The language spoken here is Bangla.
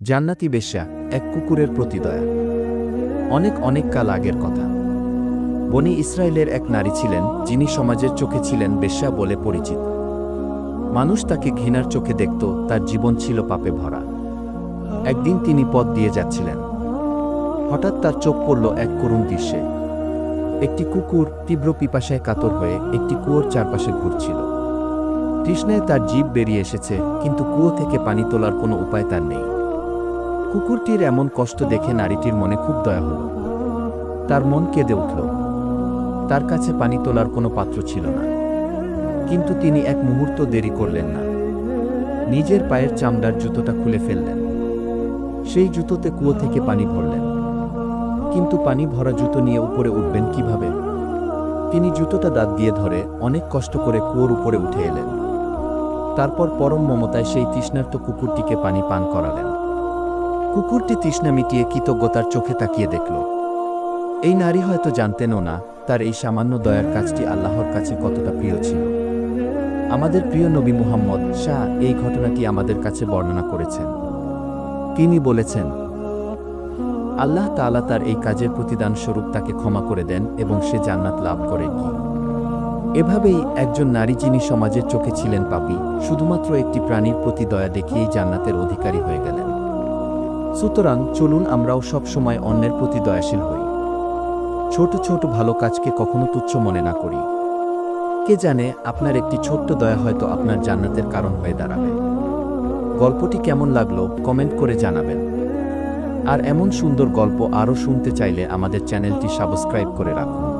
জান্নাতি বেশ্যা এক কুকুরের প্রতি দয়া অনেক অনেক কাল আগের কথা। বনি ইসরায়েলের এক নারী ছিলেন, যিনি সমাজের চোখে ছিলেন বেশ্যা বলে পরিচিত। মানুষ তাকে ঘৃণার চোখে দেখত, তার জীবন ছিল পাপে ভরা। একদিন তিনি পথ দিয়ে যাচ্ছিলেন। হঠাৎ তার চোখ পড়ল এক করুণ দৃশ্যে। একটি কুকুর তীব্র পিপাসায় কাতর হয়ে একটি কুয়োর চারপাশে ঘুরছিল। তৃষ্ণায় তার জীব বেরিয়ে এসেছে, কিন্তু কুয়ো থেকে পানি তোলার কোনো উপায় তার নেই। কুকুরটির এমন কষ্ট দেখে নারীটির মনে খুব দয়া হল। তার মন কেঁদে উঠল। তার কাছে পানি তোলার কোনো পাত্র ছিল না। কিন্তু তিনি এক মুহূর্ত দেরি করলেন না। নিজের পায়ের চামড়ার জুতোটা খুলে ফেললেন। সেই জুতোতে কুয়ো থেকে পানি ভরলেন। কিন্তু পানি ভরা জুতো নিয়ে উপরে উঠবেন কীভাবে? তিনি জুতোটা দাঁত দিয়ে ধরে অনেক কষ্ট করে কুয়োর উপরে উঠে এলেন। তারপর পরম মমতায় সেই তৃষ্ণার্ত কুকুরটিকে পানি পান করালেন। কুকুরটি তৃষ্ণা মিটিয়ে কৃতজ্ঞতার চোখে তাকিয়ে দেখল। এই নারী হয়তো জানতেনও না তার এই সামান্য দয়ার কাজটি আল্লাহর কাছে কতটা প্রিয় ছিল। আমাদের প্রিয় নবী মুহাম্মদ শাহ এই ঘটনাটি আমাদের কাছে বর্ণনা করেছেন। তিনি বলেছেন, আল্লাহ তাআলা তার এই কাজের প্রতিদান স্বরূপ তাকে ক্ষমা করে দেন এবং সে জান্নাত লাভ করে কি? এভাবেই একজন নারী যিনি সমাজের চোখে ছিলেন পাপী, শুধুমাত্র একটি প্রাণীর প্রতি দয়া দেখিয়েই জান্নাতের অধিকারী হয়ে গেলেন। সুতরাং চলুন আমরাও সব সময় অন্যের প্রতি দয়াশীল হই। ছোট ছোট ভালো কাজকে কখনো তুচ্ছ মনে না করি। কে জানে আপনার একটি ছোট্ট দয়া হয়তো আপনার জান্নাতের কারণ হয়ে দাঁড়াবে। গল্পটি কেমন লাগল কমেন্ট করে জানাবেন। আর এমন সুন্দর গল্প আরও শুনতে চাইলে আমাদের চ্যানেলটি সাবস্ক্রাইব করে রাখুন।